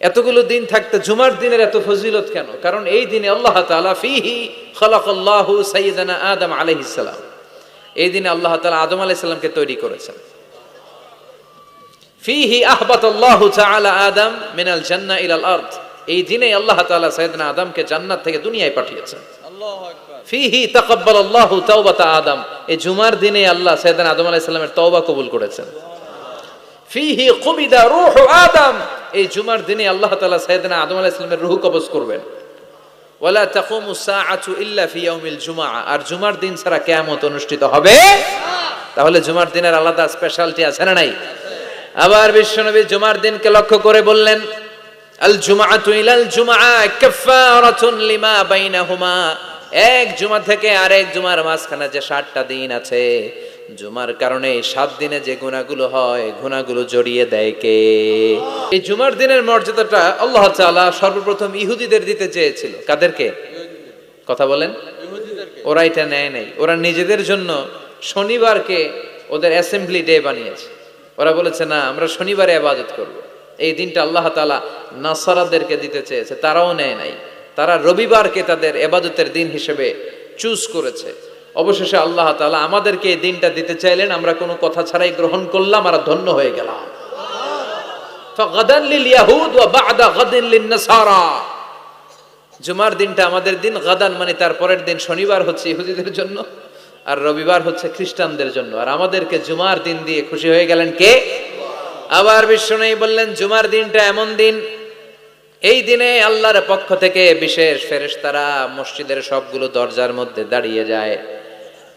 এতগুলো দিন থাকতে জুমার দিনের এত ফজিলত কেন? কারণ এই দিনে আল্লাহ তাআলা ফিহি খালাকাল্লাহু আদম আলাইহিস এই দিনে আল্লাহ তাআলা আদম আলাইহিস সালামকে তৈরি করেছেন। ফিহি আহবাতাল্লাহু তাআলা আদম মিনাল জান্নাহ ইলাল আরদ। এই দিনে আল্লাহ তাআলা সাইয়্যিদানা আদমকে জান্নাত থেকে দুনিয়ায় পাঠিয়েছেন। ফিহি তাওবাতা আদম। এই জুমার দিনে আল্লাহ সাইয়্যিদানা আদম আলাইহিস সালামের তওবা কবুল করেছেন। ফিহি কুবিদা রূহু আদম। এই জুমার দিনে আল্লাহ তালা সাইয়্যিদানা আদম আলাইহিস সালামের রূহ কবজ করবেন। ইল্লা আর জুমার দিন ছাড়া অনুষ্ঠিত হবে? তাহলে জুমার দিনের আলাদা স্পেশালিটি আছে না নাই? আবার বিশ্বনবী জুমার দিনকে লক্ষ্য করে বললেন, আল জুমআতু ইলাল জুমআ কাফফারাতুন লিমা বাইনাহুমা। এক জুমা থেকে আরেক জুমার মাঝখানে যে সাতটা দিন আছে জুমার কারণে সাত দিনে যে গুণাগুলো হয়, গুণাগুলো জড়িয়ে দেয় কে? এই জুমার দিনের মর্যাদাটা আল্লাহ তাআলা সর্বপ্রথম ইহুদিদের দিতে চেয়েছিল। কাদেরকে? কথা বলেন। ওরা এটা নেয় নাই। ওরা নিজেদের জন্য শনিবারকে ওদের অ্যাসেম্বলি ডে বানিয়েছে। ওরা বলেছে, না, আমরা শনিবারে আবাদত করব। এই দিনটা আল্লাহ তালা নাসারাদেরকে দিতে চেয়েছে। তারাও নেয় নাই। তারা রবিবারকে তাদের এবাদতের দিন হিসেবে চুজ করেছে। অবশেষে আল্লাহ তালা আমাদেরকে এই দিনটা দিতে চাইলেন, আমরা কোনো কথা ছাড়াই গ্রহণ করলাম আর ধন্য হয়ে গেলাম। জুমার দিনটা আমাদের দিন, গাদান মানে তারপরের দিন, শনিবার হচ্ছে ইহুদিদের জন্য আর রবিবার হচ্ছে খ্রিস্টানদের জন্য। আর আমাদেরকে জুমার দিন দিয়ে খুশি হয়ে গেলেন কে? আবার বিশ্ব নেই বললেন, জুমার দিনটা এমন দিন, এই দিনে আল্লাহর পক্ষ থেকে বিশেষ ফেরেশতারা মসজিদের সবগুলো দরজার মধ্যে দাঁড়িয়ে যায়।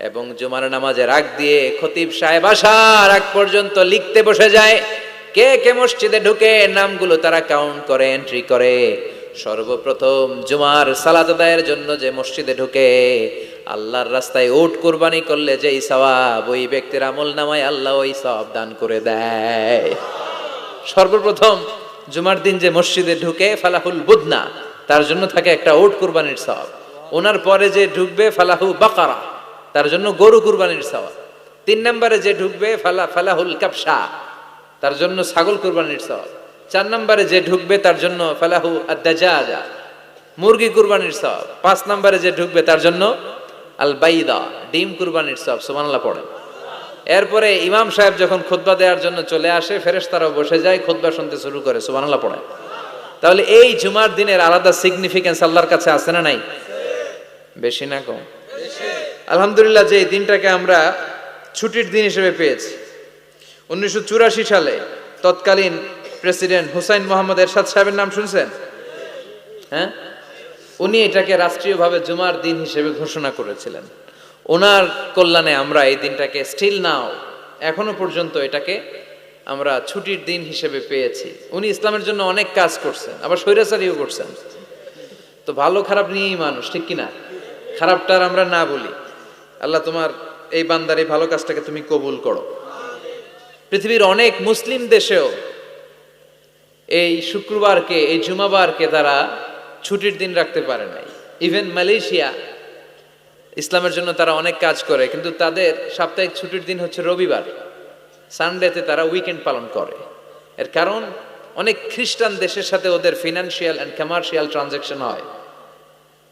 এবং জুমার নামাজের আগ দিয়ে খতিব সাহেব আসার আগ পর্যন্ত লিখতে বসে যায়। কে কে মসজিদে ঢুকে নামগুলো তারা কাউন্ট করে এন্ট্রি করে। সর্বপ্রথম জুমার সালাত আদায়ের জন্য যে মসজিদে ঢুকে, আল্লাহর রাস্তায় ওট কুরবানি করলে যেই সওয়াব, ওই ব্যক্তির আমল নামায় আল্লাহ ওই সওয়াব দান করে দেয়। সর্বপ্রথম জুমার দিন যে মসজিদে ঢুকে ফালাহুল বুদনা, তার জন্য থাকে একটা ওট কুরবানির সওয়াব। ওনার পরে যে ঢুকবে ফালাহু বাকারা তার জন্য গরু কুরবানির সওয়াব। তিন নম্বরে যে ঢুকবে, ফালা, ফালাহুল কাপসা তার জন্য ছাগল কুরবানির সওয়াব। চার নম্বরে যে ঢুকবে, তার জন্য ফালাহু আদাজা মুরগি কুরবানির সওয়াব। পাঁচ নম্বরে যে ঢুকবে, তার জন্য আল বাইদা ডিম কুরবানির সওয়াব, সুবহানাল্লাহ পড়েন। এরপরে ইমাম সাহেব যখন খুতবা দেওয়ার জন্য চলে আসে ফেরেশ ফেরেশতারাও বসে যায়, খুতবা শুনতে শুরু করে, সুবহানাল্লাহ পড়ে তাহলে এই জুমার দিনের আলাদা সিগনিফিকেন্স আল্লাহর কাছে আছে না নাই? বেশি না কম? আলহামদুলিল্লাহ যে দিনটাকে আমরা ছুটির দিন হিসেবে পেয়েছি, উনিশশো চুরাশি সালে তৎকালীন প্রেসিডেন্ট হুসাইন মোহাম্মদ এরশাদ সাহেবের নাম শুনছেন? হ্যাঁ? উনি এটাকে রাষ্ট্রীয়ভাবে জুমার দিন হিসেবে ঘোষণা করেছিলেন। ওনার কল্যাণে আমরা এই দিনটাকে স্টিল নাও এখনও পর্যন্ত এটাকে আমরা ছুটির দিন হিসেবে পেয়েছি। উনি ইসলামের জন্য অনেক কাজ করছেন, আবার স্বৈরাচারীও করছেন। তো ভালো খারাপ নিয়েই মানুষ, ঠিক কিনা? খারাপটার আমরা না বলি। আল্লাহ তোমার এই বান্দার এই ভালো কাজটাকে তুমি কবুল করো। পৃথিবীর অনেক মুসলিম দেশেও এই শুক্রবারকে, এই জুমাবারকে তারা ছুটির দিন রাখতে পারে নাই। ইভেন মালয়েশিয়া, ইসলামের জন্য তারা অনেক কাজ করে, কিন্তু তাদের সাপ্তাহিক ছুটির দিন হচ্ছে রবিবার। সানডেতে তারা উইকেন্ড পালন করে। এর কারণ, অনেক খ্রিস্টান দেশের সাথে ওদের ফিনান্সিয়াল অ্যান্ড কমার্শিয়াল ট্রানজ্যাকশন হয়।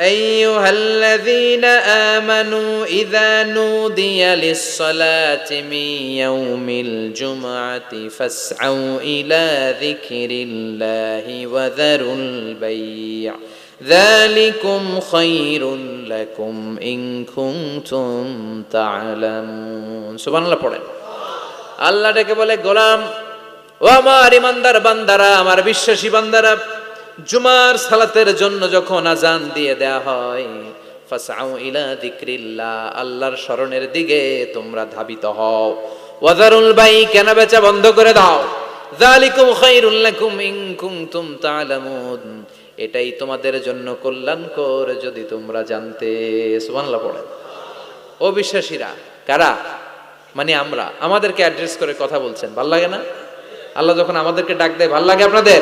আইয়ুহাল্লাযীনা আমানু ইযা নুদিয়া লিস-সালাতি মিন ইয়াউমিল জুমআতি ফাসআউ ইলা যিকরিল্লাহি ওয়া যারুল বাই' ذلكم خير لكم إن كنتم تعلمون سبحان الله পড়েন আল্লাহ ডেকে বলে গোলাম ও আমার ইমানদার বান্দারা আমার বিশ্বাসী বান্দারা জুমার সালাতের জন্য যখন আজান দিয়ে দেয়া হয় ফাসাউ ইলা যিকরিল্লাহ, আল্লাহর স্মরণের দিকে তোমরা ধাবিত হও। ওয়াজারুল বাই কেনা বেচা বন্ধ করে দাও। যালিকুম খায়রুল লাকুম ইন কুনতুম তা'লামুন এটাই তোমাদের জন্য কল্যাণকর যদি তোমরা জানতে। সুবহানাল্লাহ পড়েন। অবিশ্বাসীরা, কারা? মানে আমরা। আমাদেরকে অ্যাড্রেস করে কথা বলছেন। ভালো লাগে না? আল্লাহ যখন আমাদেরকে ডাক দেয়, ভালো লাগে আপনাদের?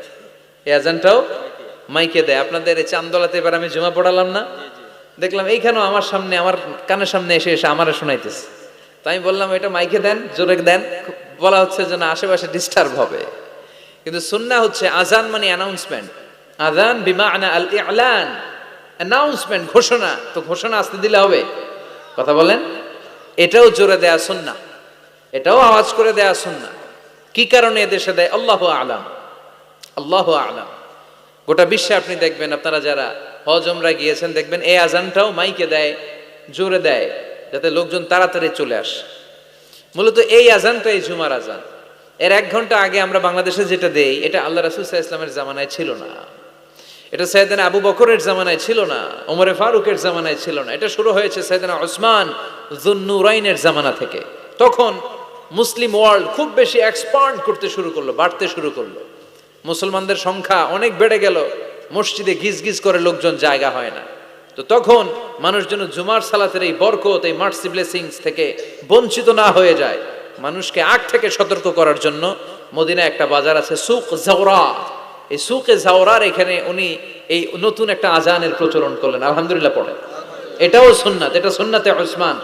এই আজানটাও মাইকে দেয়। আপনাদের এই চান্দলাতে এবার আমি জমা পড়ালাম না। দেখলাম এইখানেও আমার সামনে আমার কানের সামনে এসে এসে আমারে শোনাইতেছে। তো আমি বললাম এটা মাইকে দেন জোরে দেন। বলা হচ্ছে যেন আশেপাশে ডিস্টার্ব হবে। কিন্তু সুন্না হচ্ছে আজান মানে অ্যানাউন্সমেন্ট আজান বিমা আনা আল ইলান। অ্যানাউন্সমেন্ট ঘোষণা। তো ঘোষণা আসতে দিলে হবে। কথা বলেন? এটাও জোরে দেয়া সুন্না। এটাও আওয়াজ করে দেয়া সুন্না। কি কারণে এদেশে দেয়? আল্লাহ আলাম। আল্লাহ আলাম। গোটা বিশ্বে আপনি দেখবেন, আপনারা যারা হজমরা গিয়েছেন, দেখবেন এই আজানটাও মাইকে দেয়, জোরে দেয়, যাতে লোকজন তাড়াতাড়ি চলে আসে। মূলত এই আজানটা এই জুমার আজান এর এক ঘণ্টা আগে আমরা বাংলাদেশে যেটা দেই, এটা আল্লাহ রাসুল ইসলামের জামানায় ছিল না। এটা সৈয়দানা আবু বকরের জামানায় ছিল না, ওমরে ফারুকের জামানায় ছিল না। এটা শুরু হয়েছে সৈয়দানা ওসমান জুন্নুরাইনের জামানা থেকে। তখন মুসলিম ওয়ার্ল্ড খুব বেশি এক্সপান্ড করতে শুরু করল, বাড়তে শুরু করল। মুসলমানদের সংখ্যা অনেক বেড়ে গেল, মসজিদে গিজ গিজ করে লোকজন জায়গা হয় না। তো তখন মানুষ যেন জুমার সালাতের এই বরকত, এই মার্সি ব্লেসিংস থেকে বঞ্চিত না হয়ে যায়। মানুষকে আগ থেকে সতর্ক করার জন্য মদিনা একটা বাজার আছে, সুক জাওরা। এই সুকে জাওরার এখানে উনি এই নতুন একটা আজানের প্রচলন করলেন। আলহামদুলিল্লাহ পড়েন। এটাও সুন্নাত, এটা সুন্নাতে ওসমান।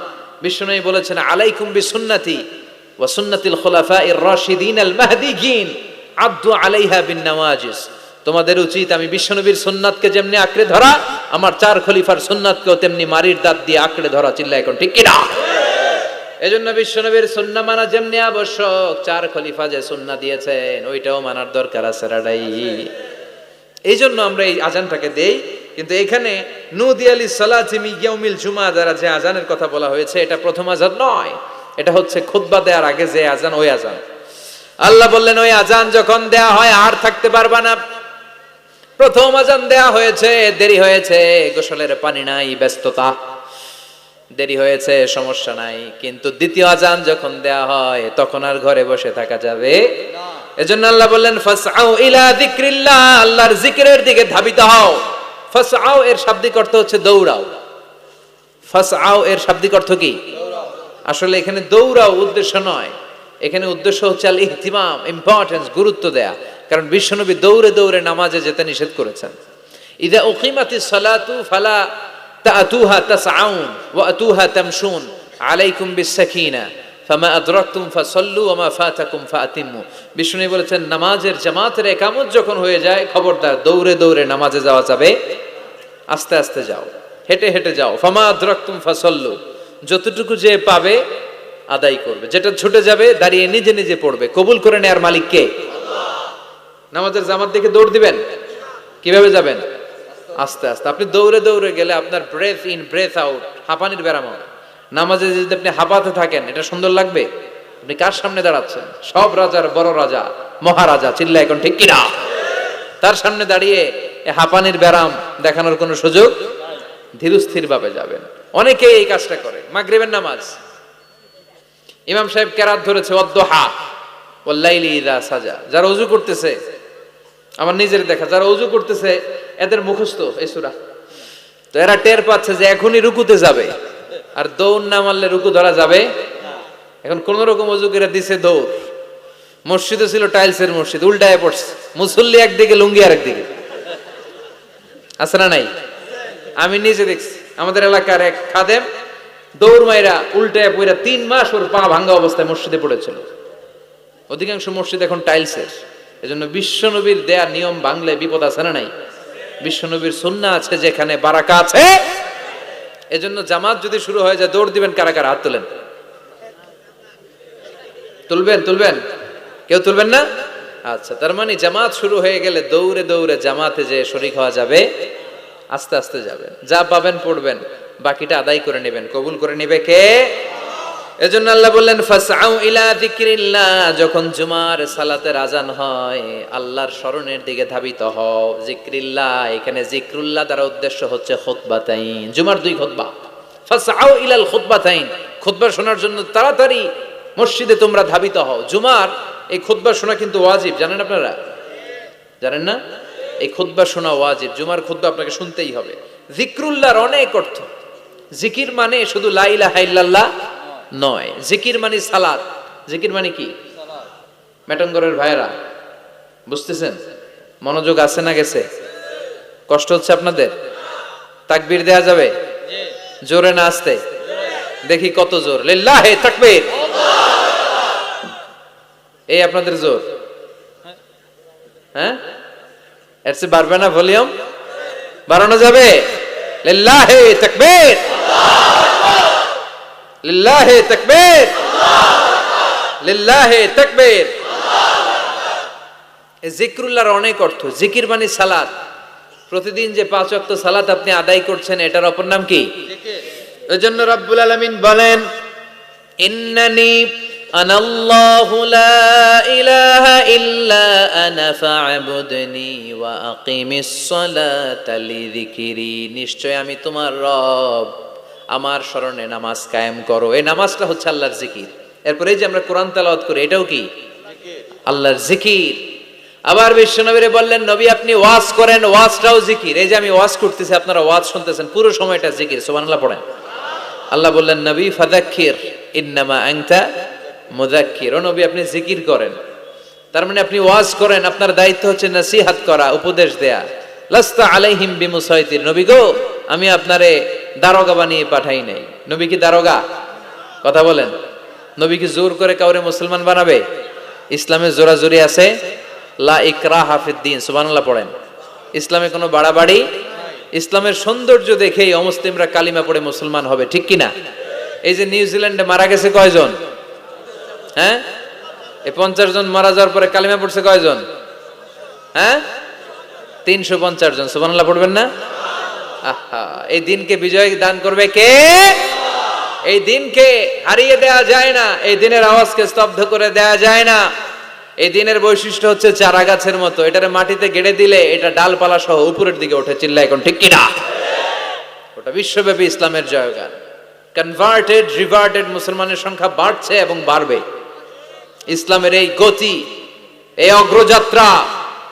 বিষ্ণু বলেছেন, আলাইকুম বি সুন্নাতি ওয়া সুন্নাতিল খুলাফা ইর রাশিদিন আল মাহদিগিন আব্দু আলাইহা বিন নওয়াজিস তোমাদের উচিত আমি বিশ্বনবীর সুন্নাতকে যেমনি আঁকড়ে ধরা, আমার চার খলিফার সুন্নাতকেও তেমনি মারির দাঁত দিয়ে আঁকড়ে ধরা চিল্লা এখন ঠিক কিনা? এজন্য বিশ্বনবীর সুন্না মানা যেমনি আবশ্যক, চার খলিফা যে সুন্না দিয়েছেন, ওইটাও মানার দরকার আছে রাডাই এই জন্য আমরা এই আজানটাকে দেই, কিন্তু এখানে নুদি আলী সালাজিমি ইয়াউমিল জুমা দ্বারা যে আজানের কথা বলা হয়েছে, এটা প্রথম আজান নয়, এটা হচ্ছে খুতবা দেওয়ার আগে যে আজান, ওই আজান। আল্লাহ বললেন, ওই আজান যখন দেয়া হয়, আর থাকতে পারবা না। প্রথম আজান দেয়া হয়েছে, দেরি হয়েছে, গোসলের পানি নাই, ব্যস্ততা। দেরি হয়েছে, সমস্যা নাই। কিন্তু দ্বিতীয় আজান যখন দেয়া হয়, তখন আর ঘরে বসে থাকা যাবে এজন্য আল্লাহ বললেন, ফাসআউ ইলা যিকরিল্লাহ। আল্লাহর জিকিরের দিকে ধাবিত হও। ফাসআউ এর শাব্দিক অর্থ হচ্ছে দৌড়াও। ফাসআউ এর শাব্দিক অর্থ কি? আসলে এখানে দৌড়াও উদ্দেশ্য নয়। এখানে উদ্দেশ্য হচ্ছে আল ইহতিমাম ইম্পর্টেন্স গুরুত্ব দেয়া। কারণ বিশ্বনবী দৌড়ে দৌড়ে নামাজে যেতে নিষেধ করেছেন। ইদা উকিমাতিস সালাতু ফালা তাতুহা তাসআউন ওয়া আতুহা তামশুন। আলাইকুম বিসাকিনা ফামা আদরাকতুম ফাসাল্লু ওয়া মা ফাতাকুম ফাতিমু বিষ্ণু বলেছেন, নামাজের জামাতের একামত যখন হয়ে যায়, খবরদার, দৌড়ে দৌড়ে নামাজে যাওয়া যাবে। আস্তে আস্তে যাও, হেঁটে হেঁটে যাও। ফামা আদরাকতুম ফাসাল্লু, যতটুকু যে পাবে আদায় করবে। যেটা ছুটে যাবে, দাঁড়িয়ে নিজে নিজে পড়বে। কবুল করে নেয়ার মালিক কে? নামাজের জামাত দেখে দৌড় দিবেন? কীভাবে যাবেন? আস্তে আস্তে। আপনি দৌড়ে দৌড়ে গেলে আপনার ব্রেথ ইন ব্রেথ আউট হাঁপানির ব্যারাম হবে। নামাজে যদি আপনি হাঁপাতে থাকেন, এটা সুন্দর লাগবে? আপনি কার সামনে দাঁড়াচ্ছেন? সব রাজার বড় রাজা, মহারাজা। চিল্লা এখন ঠিক কিনা? তার সামনে দাঁড়িয়ে হাঁপানির ব্যারাম দেখানোর কোনো সুযোগ? ধীরস্থির ভাবে যাবেন। অনেকেই এই কাজটা করে। মাগরিবের নামাজ। ইমাম সাহেব কেরাত ধরেছে অদ্দোহা সাজা, যারা উজু করতেছে, আমার নিজের দেখা, যারা উজু করতেছে, এদের মুখস্থ এই সুরা। তো এরা টের পাচ্ছে যে এখনই রুকুতে যাবে, আর দৌড় না মারলে রুকু ধরা যাবে এখন কোন রকম উজু করে দিছে দৌড়। মসজিদে ছিল টাইলসের মসজিদ, উল্টায় পড়ছে, মুসল্লি একদিকে, লুঙ্গি আর একদিকে আছে না নাই? আমি নিজে দেখছি, আমাদের এলাকার এক খাদেম দৌড় মাইরা উল্টায় পইরা তিন মাস ওর পা ভাঙ্গা অবস্থায় মসজিদে পড়েছিল। অধিকাংশ মসজিদ এখন টাইলসের এজন্য বিশ্বনবীর দেয়া নিয়ম বাংলায় বিপদ আছে না নাই? বিশ্বনবীর সুন্না আছে যেখানে বারাকা আছে। এজন্য জামাত যদি শুরু হয়ে যায়, দৌড় দিবেন কারা কারা? হাত তোলেন। তুলবেন তুলবেন। কেউ তুলবেন না? আচ্ছা তার মানে জামাত শুরু হয়ে গেলে দৌড়ে দৌড়ে জামাতে যে শরিক হওয়া যাবে, আস্তে আস্তে যাবেন। যা পাবেন পড়বেন। বাকিটা আদায় করে নেবেন। কবুল করে নেবে কে? এজন্য আল্লাহ বললেন, ফাসআউ ইলা যিকরিল্লাহ। যখন জুমার সালাতের আজান হয়, আল্লাহর স্মরণের দিকে ধাবিত হও। যিকরিল্লাহ, এখানে যিকরুল্লাহ দ্বারা উদ্দেশ্য হচ্ছে খুতবাতাইন। জুমার দুই খুতবা। ফাসআউ ইলাল খুতবাতাইন। খুতবা শোনার জন্য তাড়াতাড়ি মসজিদে তোমরা ধাবিত হও। জুমার এই খুতবা শোনা কিন্তু ওয়াজিব, জানেন আপনারা? জানেন না? এই খুতবা শোনা ওয়াজিব। জুমার খুতবা আপনাকে শুনতেই হবে। জিক্রুল্লাহর অনেক অর্থ। জিকির মানে শুধু লা ইলাহা ইল্লাল্লাহ নয়। জিকির মানে সালাদ জিকির মানে কি? মেটনগরের ভাইরা বুঝতেছেন? মনোযোগ আছে না গেছে? কষ্ট হচ্ছে আপনাদের? তাকবীর দেয়া যাবে? জোরে না আসতে? দেখি কত জোর। লিল্লাহে তাকবীর। এই আপনাদের জোর। হ্যাঁ? এর চেয়ে বাড়বে না ভলিউম? বাড়ানো যাবে? লিল্লাহে তাকবীর। লিল্লাহে তাকবীর। লিল্লাহে তাকবীর। জিক্রুল্লাহর অনেক অর্থ। জিকির মানে সালাত। প্রতিদিন যে পাঁচ ওয়াক্ত সালাত আপনি আদায় করছেন এটার অপর নাম কি? ওই জন্য রব্বুল আলামিন বলেন ইন্নানি আনাল্লাহু লা ইলাহা ইল্লা আনা ফা'বুদনি ওয়া আকিমিস সালাতা লিযিকরি নিশ্চয় আমি তোমার রব। আমার স্মরণে নামাজ কায়েম করো। এই নামাজটা হচ্ছে আল্লাহর জিকির। এরপরে যে আমরা কোরআন তালাওয়াত করি, এটাও কি? আল্লাহর জিকির। আবার বিশ্বনবীরে বললেন, নবী, আপনি ওয়াজ করেন, ওয়াজটাও জিকির। এই যে আমি ওয়াজ করতেছি, আপনারা ওয়াজ শুনতেছেন, পুরো সময়টা জিকির, সুবহানাল্লাহ পড়েন। আল্লাহ বললেন, নবী ফাদাক্কির ইন্নামা আনতা মুদাক্কির ও নবী, আপনি জিকির করেন। তার মানে আপনি ওয়াজ করেন, আপনার দায়িত্ব হচ্ছে নসিহাত করা, উপদেশ দেয়া। লাস্তা আলাইহিম বিমুসাইতির। নবী গো, আমি আপনারে দারোগা বানিয়ে পাঠাই নাই। নবী কি দারোগা? কথা বলেন। নবী কি জোর করে কাউরে মুসলমান বানাবে? ইসলামে জোরাজোরি আছে? লা ইকরা হাফিদ্দিন সুবহানাল্লাহ পড়েন। ইসলামে কোনো বাড়াবাড়ি? ইসলামের সৌন্দর্য দেখেই অমুসলিমরা কালিমা পড়ে মুসলমান হবে, ঠিক কি না? এই যে নিউজিল্যান্ডে মারা গেছে কয়জন? হ্যাঁ? এই পঞ্চাশ জন মারা যাওয়ার পরে কালিমা পড়ছে কয়জন? হ্যাঁ? তিনশো পঞ্চাশ জন, সুবহানাল্লাহ পড়বেন না? আহা, এই দিনকে বিজয় দান করবে কে? এই দিনকে হারিয়ে দেয়া যায় না, এই দিনের আওয়াজকে স্তব্ধ করে দেয়া যায় না। এই দিনের বৈশিষ্ট্য হচ্ছে চারা গাছের মতো, এটার মাটিতে গেড়ে দিলে এটা ডালপালা সহ উপরের দিকে ওঠে চিল্লা এখন ঠিক কিনা? ওটা বিশ্বব্যাপী ইসলামের জয়গান। কনভার্টেড রিভার্টেড মুসলমানের সংখ্যা বাড়ছে এবং বাড়বে। ইসলামের এই গতি, এই অগ্রযাত্রা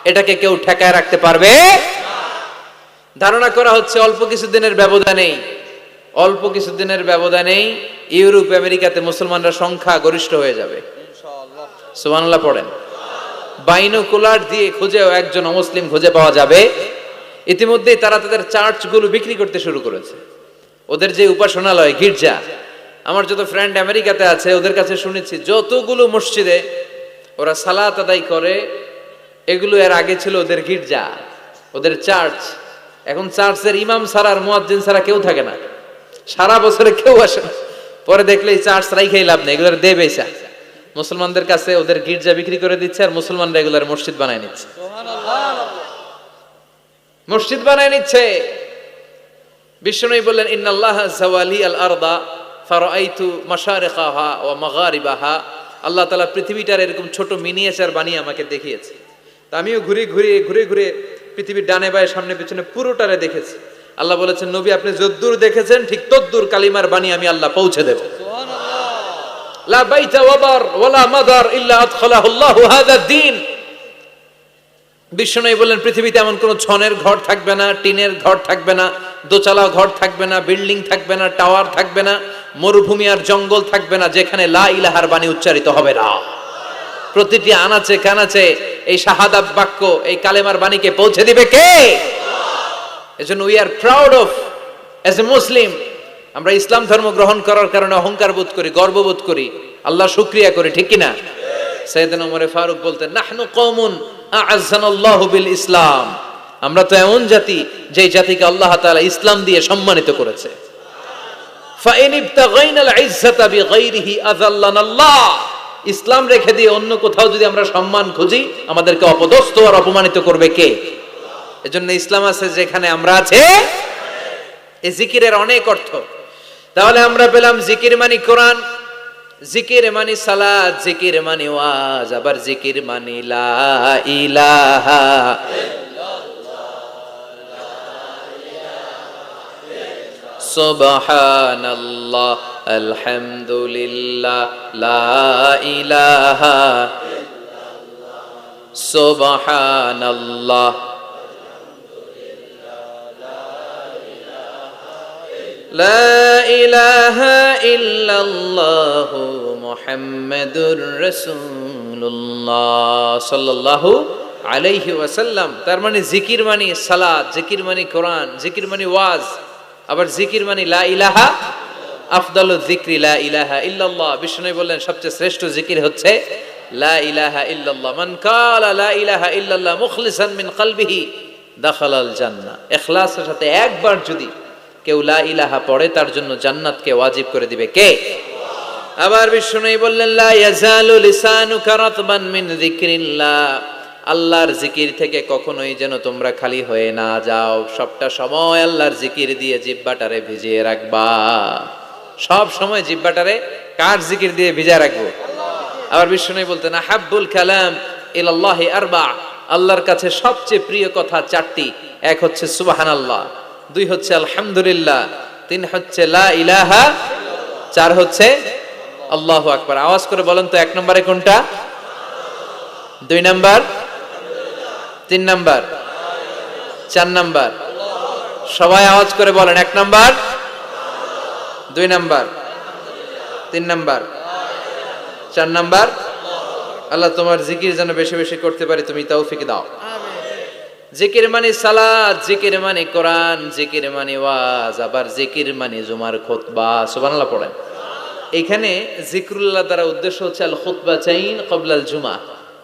এটাকে কেউ ঠেকায় রাখতে পারবে? ধারণা করা হচ্ছে অল্প কিছুদিনের ব্যবধানেই অল্প কিছুদিনের ব্যবধানেই ইউরোপ আমেরিকাতে মুসলমানরা সংখ্যা গরিষ্ঠ হয়ে যাবে। সুবহানাল্লাহ পড়েন। বাইনোকুলার দিয়ে খুঁজেও একজন অমুসলিম খুঁজে পাওয়া যাবে। ইতিমধ্যেই তারা তাদের চার্চগুলো বিক্রি করতে শুরু করেছে। ওদের যে উপাসনালয় গির্জা আমার যত ফ্রেন্ড আমেরিকাতে আছে ওদের কাছে শুনেছি যতগুলো মসজিদে ওরা সালাত আদায় করে এগুলো এর আগে ছিল ওদের গির্জা, ওদের চার্চ। এখন চার্চের ইমাম আর মুয়াজ্জিন ছাড়া কেউ থাকে না। সারা বছরে কেউ আসে না। পরে দেখলে এই চার্চ রাইখাই লাভ নেই, এগুলোর দে বেসা মুসলমানদের কাছে ওদের গির্জা বিক্রি করে দিচ্ছে আর মুসলমানরা এগুলোর মসজিদ বানায় নিচ্ছে। মসজিদ বানায় নিচ্ছে। বিষ্ণু বললেন, ইন্নাল্লাহ জাওয়ালি আল আরদা ফারাইতু মাশারিকাহা ওয়া মাগারিবাহা। আল্লাহ তাআলা পৃথিবীটার এরকম ছোট মিনিয়েচার বানিয়ে আমাকে দেখিয়েছে। আমিও ঘুরে ঘুরে ঘুরে ঘুরে পৃথিবীর ডানে বায়ে সামনে পিছনে পুরোটারে দেখেছি। আল্লাহ বলেছেন নবী আপনি যদ্দূর দেখেছেন ঠিক তদ্দূর কালিমার বাণী আমি আল্লাহ পৌঁছে দেব। লা বাইতা ওয়াবার ওয়ালা মাদার ইল্লা আদখালাহু আল্লাহু হাযা দ্বীন। বিশ্বনবী বললেন পৃথিবীতে এমন কোনো ছনের ঘর থাকবে না টিনের ঘর থাকবে না দোচালা ঘর থাকবে না বিল্ডিং থাকবে না টাওয়ার থাকবে না মরুভূমি আর জঙ্গল থাকবে না যেখানে লা ইলাহার বাণী উচ্চারিত হবে না। প্রতিটি আনাচে কানাচে এই শাহাদাত বাক্য, এই কালেমার বাণীকে পৌঁছে দিবে কে? এজন্য we are proud of as a Muslim আমরা ইসলাম ধর্ম গ্রহণ করার কারণে অহংকার বোধ করি গর্ববোধ করি, আল্লাহ শুক্রিয়া করি, ঠিক কিনা? সৈয়দিন ফারুক নাহনু বিল ইসলাম। আমরা তো এমন জাতি যে জাতিকে আল্লাহ তাআলা ইসলাম দিয়ে সম্মানিত করেছে। বিগাইরিহি আযাল্লানা আল্লাহ ইসলাম রেখে দিয়ে অন্য কোথাও যদি আমরা সম্মান খুঁজি, আমাদেরকে অপদস্থ আর অপমানিত করবে কে? এজন্য ইসলাম আছে যেখানে আমরা আছে। এই জিকিরের অনেক অর্থ। তাহলে আমরা পেলাম জিকির মানে কোরআন, জিকির মানি সালাত, জিকির মানি ওয়াজ, আবার জিকির মানি লা ইলাহা সুবহানাল্লাহ। আলহামদুলিল্লাহ লা ইলাহা সুবহানাল্লাহ لا إله إلا الله محمد رسول الله صلى الله আলাইহি ওয়াসাল্লাম তার মানে জিকির মানে সালাত জিকির মানে কোরআন জিকির মানে ওয়াজ আবার জিকির মানে লা ইলাহা আফদালু জিক্রি লা ইলাহা ইল্লাল্লাহ। বিষ্ণু বললেন, সবচেয়ে শ্রেষ্ঠ জিকির হচ্ছে লা ইলাহা ইল্লাল্লাহ। মান কালা লা ইলাহা ইল্লাল্লাহ মুখলিসান মিন কলবিহি, দাখালাল জান্নাহ। ইখলাসের সাথে একবার যদি কেউ লা ইলাহা পড়ে, তার জন্য জান্নাতকে ওয়াজিব করে দিবে কে? আবার বিষ্ণু বললেন, লা ইয়াজালু লিসানুকা রাতবান মিন যিকরিল্লাহ। আল্লাহর জিকির থেকে কখনোই যেন তোমরা খালি হয়ে না যাও। সবটা সময় আল্লাহর জিকির দিয়ে জিব্বাটারে ভিজিয়ে রাখবা। সব সময় জিব্বাটারে কার জিকির দিয়ে ভিজা রাখব? আবার বিষ্ণু বলতেন হাব্বুল কালাম ইলাল্লাহি আরবা। আল্লাহর কাছে সবচেয়ে প্রিয় কথা চারটি, এক হচ্ছে সুবাহান আল্লাহ দুই হচ্ছে আলহামদুলিল্লাহ, তিন হচ্ছে লা ইলাহা, চার হচ্ছে আল্লাহ আকবার। আওয়াজ করে বলেন তো, এক নম্বরে কোনটা? দুই নাম্বার, তিন নাম্বার, চার নাম্বার। সবাই আওয়াজ করে বলেন, এক নাম্বার। দুই নাম্বার। তিন নাম্বার। চার নাম্বার। আল্লাহ তোমার জিকির যেন বেশি বেশি করতে পারি, তুমি তৌফিক দাও। জিকির মানে সালাদ জিকির মানে কোরআন, জিকির মানে ওয়াজ, আবার জিকির মানে জুমার খুতবা, সুবহানাল্লাহ পড়েন। এখানে জিকরুল্লাহ দ্বারা উদ্দেশ্য হচ্ছে আল খুতবা চাইন কবলাল জুমা।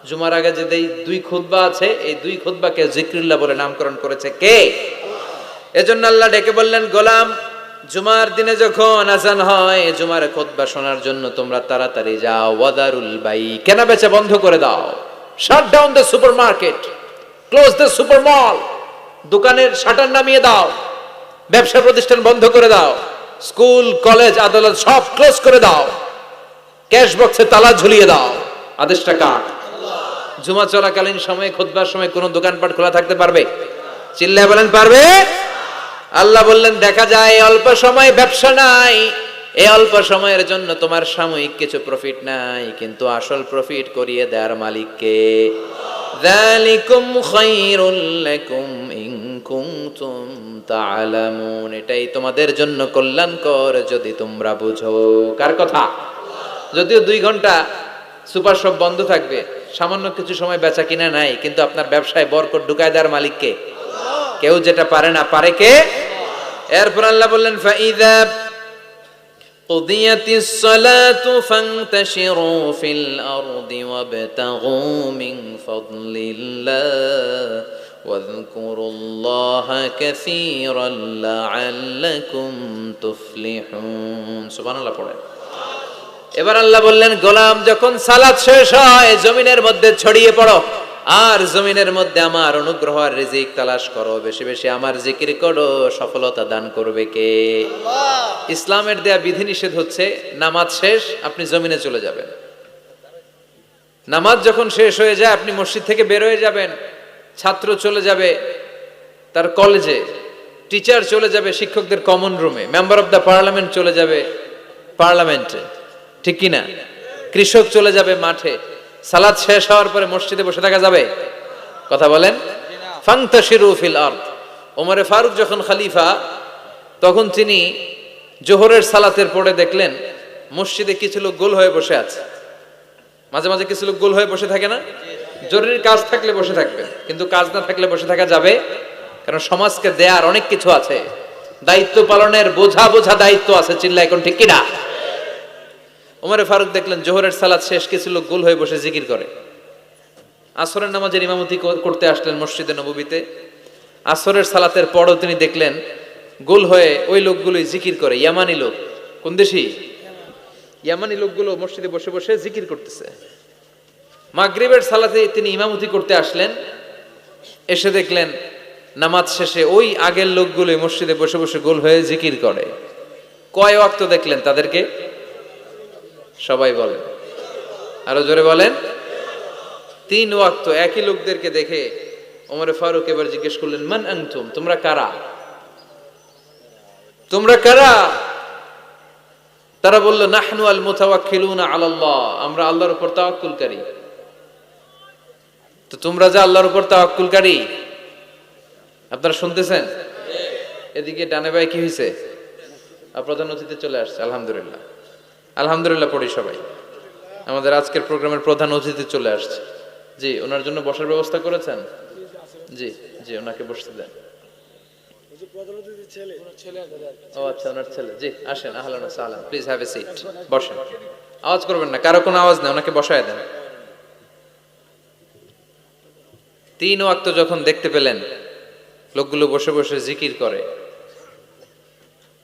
জুমার আগে যে এই দুই খুতবা আছে, এই দুই খুতবাকে জিক্রুল্লাহ বলে নামকরণ করেছে কে? এজন্য আল্লাহ ডেকে বললেন, গোলাম জুমার দিনে যখন আজান হয়, জুমার খুতবা শোনার জন্য তোমরা তাড়াতাড়ি যাও। ওয়াদারুল বাই। কেনা বেচা বন্ধ করে দাও। Shut down the supermarket close the super mall দোকানের শাটার নামিয়ে দাও। ব্যবসা প্রতিষ্ঠান বন্ধ করে দাও। স্কুল, কলেজ, আদালত সব ক্লোজ করে দাও। ক্যাশ বক্সে তালা ঝুলিয়ে দাও। আদেশটা কার? জুমা চলাকালীন সময়ে খুতবার সময় কোনো দোকানপাট খোলা থাকতে পারবে? চিল্লায় বলেন, পারবে? আল্লাহ বললেন, দেখা যায় অল্প সময় ব্যবসা নাই। এই অল্প সময়ের জন্য তোমার সাময়িক কিছু প্রফিট নাই। কিন্তু আসল প্রফিট করিয়ে দেওয়ার মালিককে। যালিকুম খায়রুল লাকুম ইন কুনতুম তা'লামুন এটাই তোমাদের জন্য কল্যাণকর যদি তোমরা বুঝো। কার কথা? যদিও দুই ঘণ্টা সুপার শপ বন্ধ থাকবে, সামান্য কিছু সময় বেচা কিনা নাই, কিন্তু আপনার ব্যবসায় বরকত ঢুকায় দেওয়ার মালিককে। কেউ যেটা পারে না, পারে কে? এরপর আল্লাহ বললেন ফাইদা قضيت الصلاة فانتشروا في الأرض وابتغوا من فضل الله واذكروا الله كثيرا لعلكم تفلحون سبحان الله পড়ে এবার আল্লাহ বললেন গোলাম যখন সালাত শেষ হয় জমিনের মধ্যে ছড়িয়ে পড়ো আর জমিনের মধ্যে আমার অনুগ্রহ আর রিজিক তালাশ করো। বেশি বেশি আমার জিকির করো সফলতা দান করবে কে? ইসলামের দেয়া বিধিনিষেধ হচ্ছে নামাজ শেষ আপনি জমিনে চলে যাবেন। নামাজ যখন শেষ হয়ে যায় আপনি মসজিদ থেকে বের হয়ে যাবেন ছাত্র চলে যাবে তার কলেজে টিচার চলে যাবে শিক্ষকদের কমন রুমে মেম্বার অফ দ্য পার্লামেন্ট চলে যাবে পার্লামেন্টে ঠিক কিনা? কৃষক চলে যাবে মাঠে সালাদ শেষ হওয়ার পরে মসজিদে বসে থাকা যাবে? কথা বলেন। ফিল ওমরে ফারুক যখন খলিফা, তখন তিনি জোহরের সালাতের পরে দেখলেন, মসজিদে কিছু লোক গোল হয়ে বসে আছে। মাঝে মাঝে কিছু লোক গোল হয়ে বসে থাকে না? জরুরি কাজ থাকলে বসে থাকবে। কিন্তু কাজ না থাকলে বসে থাকা যাবে? কারণ সমাজকে দেয়ার অনেক কিছু আছে। দায়িত্ব পালনের বোঝা বোঝা দায়িত্ব আছে চিল্লা এখন ঠিক কিনা? ওমরে ফারুক দেখলেন, জোহরের সালাত শেষ, কিছু লোক গোল হয়ে বসে জিকির করে। আসরের নামাজের ইমামতি করতে আসলেন মসজিদে নবীতে আসরের সালাতের পরও তিনি দেখলেন, গোল হয়ে ওই লোকগুলোই জিকির করে, ইয়ামানি লোক। কোন দেশি? ইয়ামানি লোকগুলো মসজিদে বসে বসে জিকির করতেছে। মাগরিবের সালাতে তিনি ইমামতি করতে আসলেন, এসে দেখলেন, নামাজ শেষে ওই আগের লোকগুলোই মসজিদে বসে বসে গোল হয়ে জিকির করে। কয় ওয়াক্ত দেখলেন তাদেরকে? সবাই বলেন। আরও জোরে বলেন। তিন ওয়াক্ত একই লোকদেরকে দেখে ওমরে ফারুক এবার জিজ্ঞেস করলেন, মান আনতুম? তোমরা কারা? তোমরা কারা? তারা বলল, নাহনু আল মুতাওয়াক্কিলুনা আলাল্লাহ আমরা আল্লাহর উপর তাওয়াক্কুলকারী। তো তোমরা যে আল্লাহর উপর তাওয়াক্কুলকারী? আপনারা শুনতেছেন? এদিকে ডানে বাই কি হয়েছে প্রধান অতিথি চলে আসছে, আলহামদুলিল্লাহ। আলহামদুলিল্লাহ পড়ি সবাই। আমাদের আজকের প্রোগ্রামের প্রধান অতিথি চলে আসছে। জি, ওনার জন্য বসার ব্যবস্থা করেছেন? জি জি, ওনাকে বসতে দেন। আচ্ছা প্লিজ বসেন। আওয়াজ করবেন না, কারও কোনো আওয়াজ নেই, ওনাকে বসায় দেন। তিন যখন দেখতে পেলেন, লোকগুলো বসে বসে জিকির করে।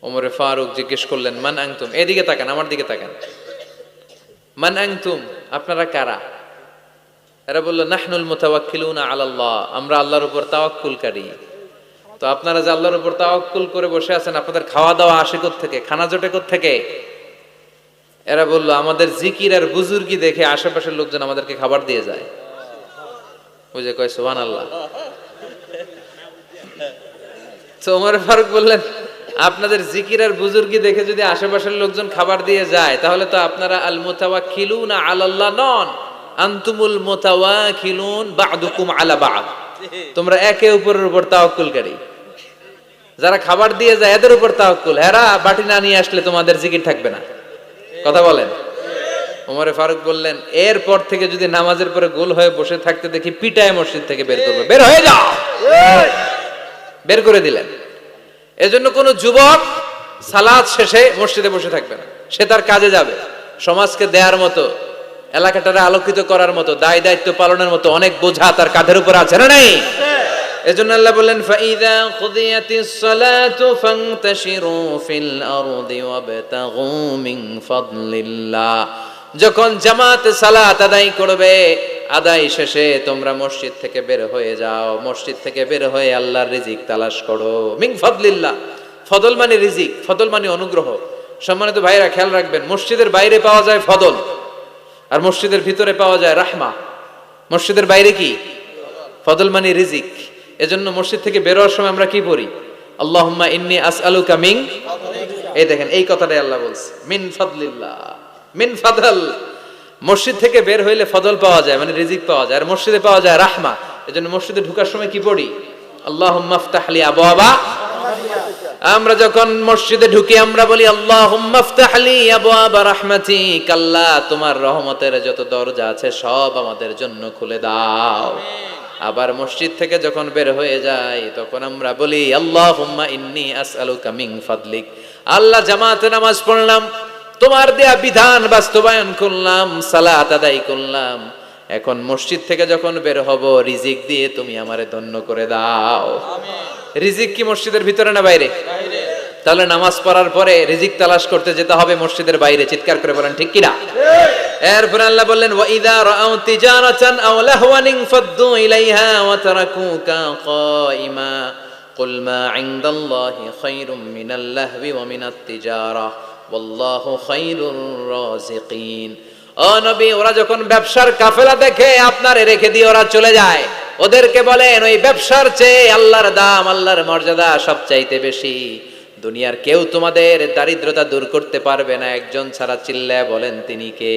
ওমরে ফারুক জিজ্ঞেস করলেন, মান আংতুম এদিকে তাকান, আমার দিকে তাকান। মান আংতুম আপনারা কারা? এরা বলল, নাহনুল মুতাওয়াক্কিলুনা আলাল্লাহ, আমরা আল্লাহর উপর তাওয়াক্কুলকারী। তো আপনারা যে আল্লাহর উপর তাওয়াক্কুল করে বসে আছেন, আপনাদের খাওয়া দাওয়া আসে থেকে খানা জোটে থেকে এরা বলল, আমাদের জিকির আর বুজুর্গি দেখে আশেপাশের লোকজন আমাদেরকে খাবার দিয়ে যায়। যে কয় সুবহান আল্লাহ তো ওমর ফারুক বললেন আপনাদের জিকির আর বুজুর্গি দেখে যদি আশেপাশের লোকজন খাবার দিয়ে যায়, তাহলে তো আপনারা আল মোতাওয়া মুতাওয়াক্কিলুনা আলাল্লাহ নন। আনতুমুল মুতাওয়াক্কিলুন বা'দুকুম আলা বা'দ। তোমরা একে উপরের উপর তাওয়াক্কুলকারী। যারা খাবার দিয়ে যায়, এদের উপর তাওয়াক্কুল। হেরা, বাটি না নিয়ে আসলে তোমাদের জিকির থাকবে না। কথা বলেন। ওমরে ফারুক বললেন, এরপর থেকে যদি নামাজের পরে গোল হয়ে বসে থাকতে দেখি পিটায় মসজিদ থেকে বের করবে। বের হয়ে যাও। বের করে দিলেন। এজন্য কোনো যুবক সালাদ শেষে মসজিদে বসে থাকবে না। সে তার কাজে যাবে। সমাজকে দেওয়ার মতো, এলাকাটারে আলোকিত করার মতো, দায় দায়িত্ব পালনের মতো অনেক বোঝা তার কাঁধের উপর আছে, না নেই? এজন্য আল্লাহ বললেন, ফাইদা কুদিয়াতিস সালাতু ফান্তাশিরু ফিল আরদি ওয়াবতাগু মিন ফাদলিল্লাহ। যখন জামাত সালাত আদায় করবে, আদায় শেষে তোমরা মসজিদ থেকে বের হয়ে যাও। মসজিদ থেকে বের হয়ে আল্লাহর রিজিক তালাশ করো। মিং ফদলিল্লাহ। ফদল মানে রিজিক, ফদল মানে অনুগ্রহ। সম্মানিত ভাইরা খেয়াল রাখবেন, মসজিদের বাইরে পাওয়া যায় ফদল, আর মসজিদের ভিতরে পাওয়া যায় রাহমা। মসজিদের বাইরে কি? ফদল মানে রিজিক। এজন্য মসজিদ থেকে বেরোয়ার সময় আমরা কি পড়ি? আল্লাহুম্মা ইন্নি আস আলু কামিং এই দেখেন, এই কথাটাই আল্লাহ বলছে। মিন ফদলিল্লাহ। মিন ফদল। মসজিদ থেকে বের হইলে ফদল পাওয়া যায় মানে রিজিক পাওয়া যায়। আর মসজিদে পাওয়া যায় রাহমা। এজন্য মসজিদে ঢুকার সময় কি পড়ি? আল্লাহুম্মা আফতাহলি আবওয়াবা। আমরা যখন মসজিদে ঢুকি, আমরা বলি, আল্লাহুম্মা আফতাহলি আবওয়াবা রাহমাতিক আল্লাহ তোমার রহমতের যত দরজা আছে, সব আমাদের জন্য খুলে দাও। আবার মসজিদ থেকে যখন বের হয়ে যায় তখন আমরা বলি, আল্লাহুম্মা ইন্নী আসআলুকা মিন ফাদলিক। আল্লাহ জামাতে নামাজ পড়লাম। তোমার দেয়া বিধান বাস্তবায়ন করলাম সালাত আদায় করলাম এখন মসজিদ থেকে যখন বের হব রিজিক দিয়ে তুমি আমারে ধন্য করে দাও রিজিক কি মসজিদের ভিতরে না বাইরে তাহলে নামাজ পড়ার পরে রিজিক তালাশ করতে যেতে হবে মসজিদের বাইরে চিৎকার করে বলেন ঠিক কিনা এরপর আল্লাহ বললেন ওয়া ইদা রাআউ তিজারাতান আও লাহওয়ান ফাদ্দু ইলাইহা ওয়া তারাকুকা কাইমা قل ما عند الله خير من اللهو ومن التجاره ওরা যখন ব্যবসার কাফেলা দেখে আপনারে রেখে দিয়ে ওরা চলে যায়, ওদেরকে বলেন, ওই ব্যবসার চেয়ে আল্লাহর দাম, আল্লাহর মর্যাদা বেশি। দুনিয়ার কেউ তোমাদের দারিদ্রতা দূর করতে পারবে না, একজন ছাড়া চিল্লায় বলেন তিনি কে?